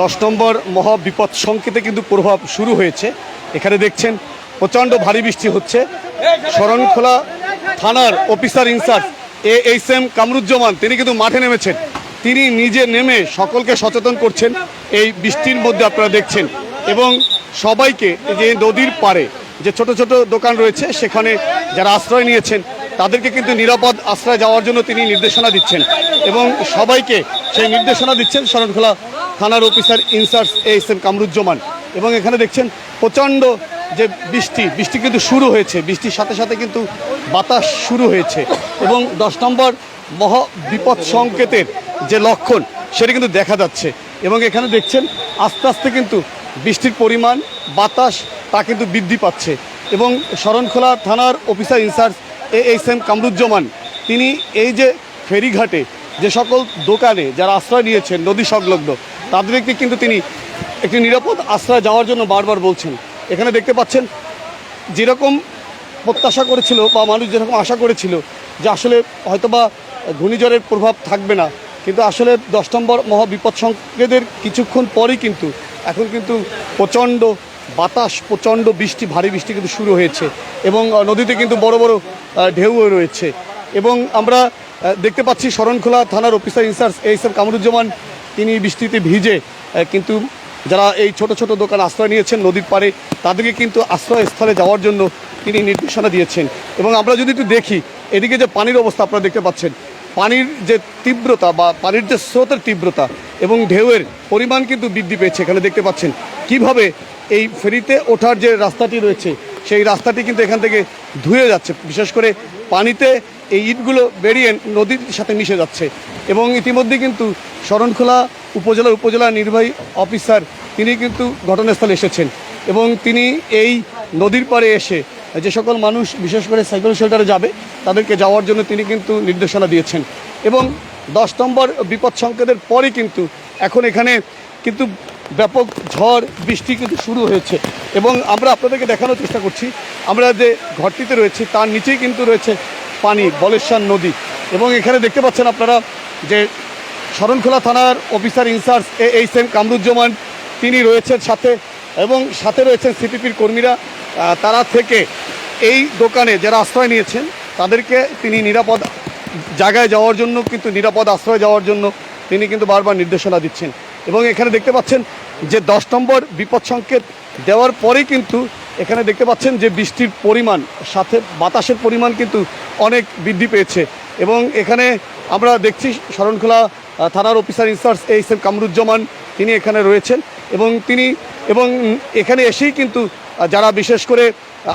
দশ নম্বর মহা বিপদ সংকেতে কিন্তু প্রভাব শুরু হয়েছে। এখানে দেখছেন, প্রচণ্ড ভারী বৃষ্টি হচ্ছে। শরণখোলা থানার officer in charge A H M Kamruzzaman, তিনি কিন্তু মাঠে নেমেছেন। তিনি নিজে নেমে সকলকে সচেতন করছেন এই বৃষ্টির মধ্যে আপনারা দেখছেন। এবং সবাইকে যে নদীর পারে যে ছোট ছোট দোকান রয়েছে, সেখানে যারা আশ্রয় নিয়েছেন তাদেরকে কিন্তু নিরাপদ আশ্রয় যাওয়ার জন্য তিনি নির্দেশনা দিচ্ছেন এবং সবাইকে সেই নির্দেশনা দিচ্ছেন শরণখোলা থানার officer in charge S M Kamruzzaman. এবং এখানে দেখছেন প্রচণ্ড যে বৃষ্টি বৃষ্টি কিন্তু শুরু হয়েছে, বৃষ্টির সাথে সাথে কিন্তু বাতাস শুরু হয়েছে এবং দশ নম্বর মহা বিপদ সংকেতের যে লক্ষণ সেটা কিন্তু দেখা যাচ্ছে এবং এখানে দেখছেন আস্তে আস্তে কিন্তু বৃষ্টির পরিমাণ, বাতাস তা কিন্তু বৃদ্ধি পাচ্ছে এবং শরণখোলা থানার officer in charge A H M Kamruzzaman. তিনি এই যে ফেরিঘাটে যে সকল দোকানে যারা আশ্রয় নিয়েছেন, নদী সংলগ্ন, তাদেরকে কিন্তু তিনি একটি নিরাপদ আশ্রয় যাওয়ার জন্য বারবার বলছেন। এখানে দেখতে পাচ্ছেন, যেরকম প্রত্যাশা করেছিল বা মানুষ যেরকম আশা করেছিল যে আসলে হয়তোবা ঘূর্ণিঝড়ের প্রভাব থাকবে না, কিন্তু আসলে দশ নম্বর মহা বিপদ সংকেতের কিছুক্ষণ পরেই কিন্তু, এখন কিন্তু প্রচণ্ড বাতাস, প্রচণ্ড বৃষ্টি, ভারী বৃষ্টি কিন্তু শুরু হয়েছে এবং নদীতে কিন্তু বড় বড় ঢেউ রয়েছে এবং আমরা দেখতে পাচ্ছি শরণখোলা থানার officer in charge H M Kamruzzaman. তিনি বৃষ্টিতে ভিজে কিন্তু যারা এই ছোট ছোট দোকান আশ্রয় নিয়েছেন নদীর পাড়ে, তাদেরকে কিন্তু আশ্রয়স্থলে যাওয়ার জন্য তিনি নির্দেশনা দিয়েছেন। এবং আমরা যদি একটু দেখি, এদিকে যে পানির অবস্থা আপনারা দেখতে পাচ্ছেন, পানির যে তীব্রতা বা পানির যে স্রোতের তীব্রতা এবং ঢেউয়ের পরিমাণ কিন্তু বৃদ্ধি পেয়েছে, এখানে দেখতে পাচ্ছেন। কীভাবে এই ফেরিতে ওঠার যে রাস্তাটি রয়েছে, সেই রাস্তাটি কিন্তু এখান থেকে ধুয়ে যাচ্ছে। বিশেষ করে পানিতে এই ইটগুলো বেরিয়ে নদীর সাথে মিশে যাচ্ছে। এবং ইতিমধ্যে কিন্তু শরণখোলা উপজেলা উপজেলা নির্বাহী অফিসার তিনি কিন্তু ঘটনাস্থলে এসেছেন। এবং তিনি এই নদীর পাড়ে এসে যে সকল মানুষ, বিশেষ করে সাইকেল শেল্টারে যাবে, তাদেরকে যাওয়ার জন্য তিনি কিন্তু নির্দেশনা দিয়েছেন। এবং দশ নম্বর বিপদ সংকেতের পরই কিন্তু এখন এখানে কিন্তু ব্যাপক ঝড়, বৃষ্টি কিন্তু শুরু হয়েছে। এবং আমরা আপনাদেরকে দেখানোর চেষ্টা করছি, আমরা যে ঘরটিতে রয়েছে, তার নিচেই কিন্তু রয়েছে পানি, বলেশ্বর নদী। এবং এখানে দেখতে পাচ্ছেন আপনারা যে শরণখোলা থানার officer in charge A H M Kamruzzaman, তিনি রয়েছেন সাথে, এবং সাথে রয়েছেন সিপিপির কর্মীরা। তারা থেকে এই দোকানে যারা আশ্রয় নিয়েছেন, তাদেরকে তিনি নিরাপদ জায়গায় যাওয়ার জন্য, কিন্তু নিরাপদ আশ্রয় যাওয়ার জন্য তিনি কিন্তু বারবার নির্দেশনা দিচ্ছেন। এবং এখানে দেখতে পাচ্ছেন যে দশ নম্বর বিপদ সংকেত দেওয়ার পরেই কিন্তু এখানে দেখতে পাচ্ছেন যে বৃষ্টির পরিমাণ, সাথে বাতাসের পরিমাণ কিন্তু অনেক বৃদ্ধি পেয়েছে। এবং এখানে আমরা দেখছি শরণখোলা থানার officer in charge H M Kamruzzaman, তিনি এখানে রয়েছেন। এবং তিনি, এবং এখানে এসেই কিন্তু যারা বিশেষ করে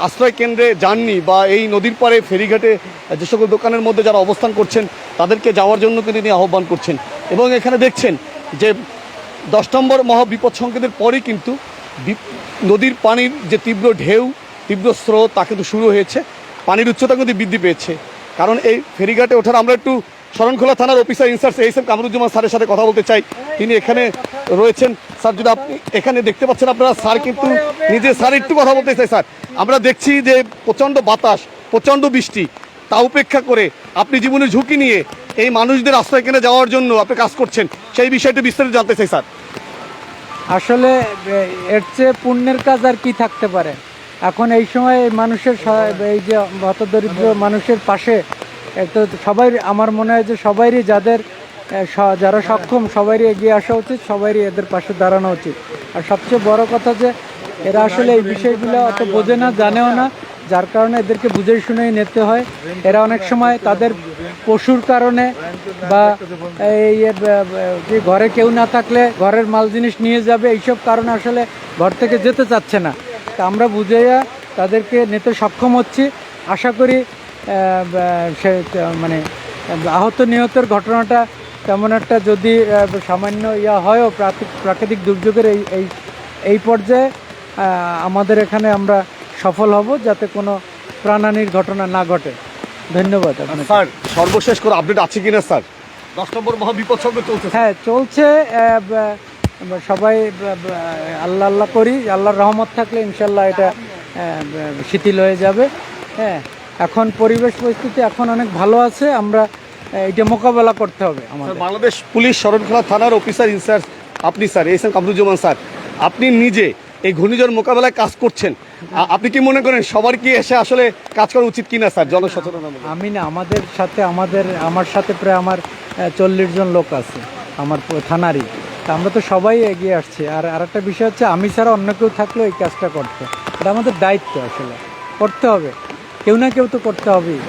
আশ্রয় কেন্দ্রে যাননি বা এই নদীর পাড়ে, ফেরিঘাটে যে সকল দোকানের মধ্যে যারা অবস্থান করছেন, তাদেরকে যাওয়ার জন্য কিন্তু তিনি আহ্বান করছেন। এবং এখানে দেখছেন যে দশ নম্বর মহা বিপদ সংকেতের পরেই কিন্তু নদীর পানির যে তীব্র ঢেউ, তীব্র স্রোত, তা কিন্তু শুরু হয়েছে। পানির উচ্চতা কিন্তু বৃদ্ধি পেয়েছে। কারণ এই ফেরিঘাটে ওঠার আমরা একটু শরণখোলা থানার officer in charge H M Kamruzzaman স্যারের সাথে কথা বলতে চাই। তিনি এখানে রয়েছেন। স্যার, যদি আপনি এখানে দেখতে পাচ্ছেন আপনারা, স্যার কিন্তু নিজে স্যার একটু কথা বলতে চাই, স্যার। আমরা দেখছি যে প্রচণ্ড বাতাস, প্রচণ্ড বৃষ্টি। তা উপেক্ষা করে আপনি জীবনের ঝুঁকি নিয়ে এই মানুষদের আশ্রয় কেনে যাওয়ার জন্য আপনি কাজ করছেন, সেই বিষয়টি বিস্তারিত জানতে চাই, স্যার। আসলে এর চেয়ে পুণ্যের কাজ আর কি থাকতে পারে? এখন এই সময় মানুষের এই যে হতদরিদ্র মানুষের পাশে তো সবাই, আমার মনে হয় যে সবাইরই যাদের যারা সক্ষম সবারই এগিয়ে আসা উচিত সবারই এদের পাশে দাঁড়ানো উচিত। আর সবচেয়ে বড় কথা যে, এরা আসলে এই বিষয়গুলো অত বোঝে না, জানেও না। যার কারণে এদেরকে বুঝে শুনেই নিতে হয়। এরা অনেক সময় তাদের পশুর কারণে বা এই যে ঘরে কেউ না থাকলে ঘরের মাল জিনিস নিয়ে যাবে, এইসব কারণে আসলে ঘর থেকে যেতে চাচ্ছে না। তা আমরা বুঝেইয়া তাদেরকে নিতে সক্ষম হচ্ছি। আশা করি সে মানে আহত নিহতের ঘটনাটা তেমন একটা যদি সামান্য ইয়া হয়ও প্রাকৃতিক দুর্যোগের এই এই পর্যায়ে আমাদের এখানে আমরা সফল হব যাতে কোনো প্রাণহানির ঘটনা না ঘটে। ধন্যবাদ স্যার সর্বশেষ করে আপডেট আছে কিনা স্যার? দশ নম্বর মহা বিপদ সংকেত চলছে হ্যাঁ চলছে সবাই আল্লাহ আল্লাহ করি আল্লাহর রহমত থাকলে ইনশাল্লাহ এটা শিথিল হয়ে যাবে। হ্যাঁ এখন পরিবেশ পরিস্থিতি এখন অনেক ভালো আছে আমরা এটা মোকাবেলা করতে হবে আমাদের। বাংলাদেশ পুলিশ শরণখোলা থানার অফিসার ইনচার্জ আপনি sir S M Kamruzzaman sir. আপনি নিজে এই ঘূর্ণিঝড় মোকাবেলায় কাজ করছেন। আপনি কি মনে করেন সবার কি এসে আসলে কাজ করা উচিত কিনা, স্যার জনসচেতনতা আমি না, আমাদের সাথে, আমাদের, আমার সাথে প্রায় আমার চল্লিশ জন লোক আছে, আমার থানারই। তা আমরা তো সবাই এগিয়ে আসছি। আর আরেকটা বিষয় হচ্ছে, আমি ছাড়া অন্য কেউ থাকলেও এই কাজটা করতে। এটা আমাদের দায়িত্ব আসলে। করতে হবে। কেউ না কেউ তো করতে হবেই।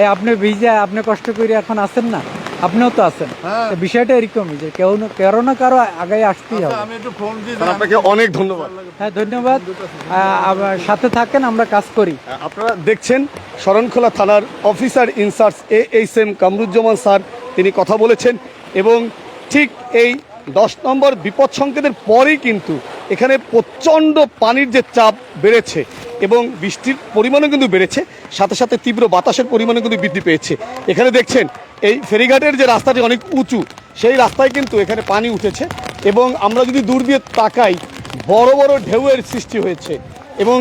এই আপনি ভিজা, আপনি কষ্ট করে এখন আছেন না? আপনিও তো আছেন। তো বিষয়টা এরকমই যে কেউ না কারও না কারও আগে আসতেই হবে। স্যার আপনাকে অনেক ধন্যবাদ। হ্যাঁ ধন্যবাদ। সাথে থাকেন আমরা কাজ করি। আপনারা দেখছেন শরণখোলা থানার officer in charge A H M Kamruzzaman sir তিনি কথা বলেছেন এবং ঠিক এই দশ নম্বর বিপদ সংকেতের পরেই কিন্তু এখানে প্রচণ্ড পানির যে চাপ বেড়েছে এবং বৃষ্টির পরিমাণও কিন্তু বেড়েছে সাথে সাথে তীব্র বাতাসের পরিমাণও কিন্তু বৃদ্ধি পেয়েছে। এখানে দেখছেন এই ফেরিঘাটের যে রাস্তাটি অনেক উঁচু, সেই রাস্তায় কিন্তু এখানে পানি উঠেছে এবং আমরা যদি দূর দিয়ে তাকাই, বড় বড় ঢেউয়ের সৃষ্টি হয়েছে এবং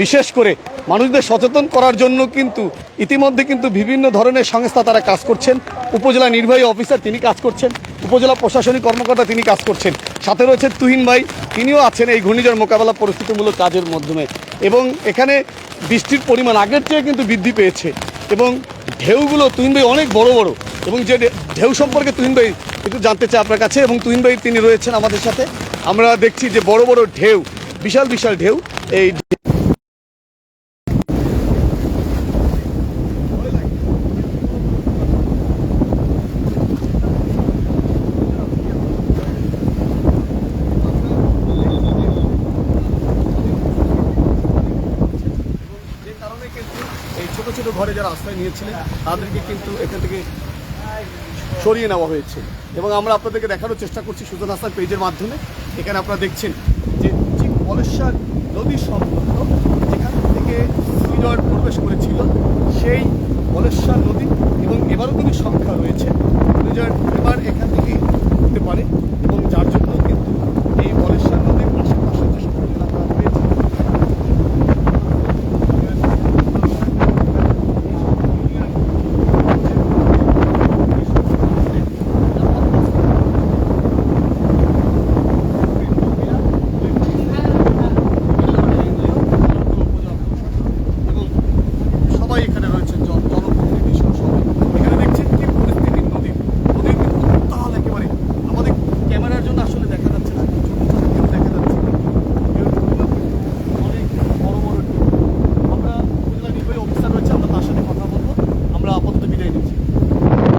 বিশেষ করে মানুষদের সচেতন করার জন্য কিন্তু ইতিমধ্যে কিন্তু বিভিন্ন ধরনের সংস্থা তারা কাজ করছেন। উপজেলা নির্বাহী অফিসার তিনি কাজ করছেন, উপজেলা প্রশাসনিক কর্মকর্তা তিনি কাজ করছেন। সাথে রয়েছে তুহিন ভাই, তিনিও আছেন এই ঘূর্ণিঝড় মোকাবেলা পরিস্থিতিমূলক কাজের মাধ্যমে এবং এখানে বৃষ্টির পরিমাণ আগের চেয়ে কিন্তু বৃদ্ধি পেয়েছে। এবং ঢেউগুলো তুহিন ভাই অনেক বড় বড়। এবং যে ঢেউ সম্পর্কে তুহিন ভাই একটু জানতে চাই আপনার কাছে এবং তুহিন ভাই তিনি রয়েছেন আমাদের সাথে। আমরা দেখছি যে বড় বড় ঢেউ, বিশাল বিশাল ঢেউ এই যে কারণে কিন্তু এই ছোট ছোট ঘরে যারা আশ্রয় নিয়েছিলেন, তাদেরকে কিন্তু এখান থেকে সরিয়ে নেওয়া হয়েছে। এবং আমরা আপনাদেরকে দেখানোর চেষ্টা করছি সুজন হাসান পেজের মাধ্যমে। এখানে আপনারা দেখছেন যে ঠিক পলেশ্বর নদী সংলগ্ন, যেখান থেকে সুইজয় প্রবেশ করেছিল, সেই পলেশ্বর নদী এবং এবারও কিন্তু সংখ্যা রয়েছে।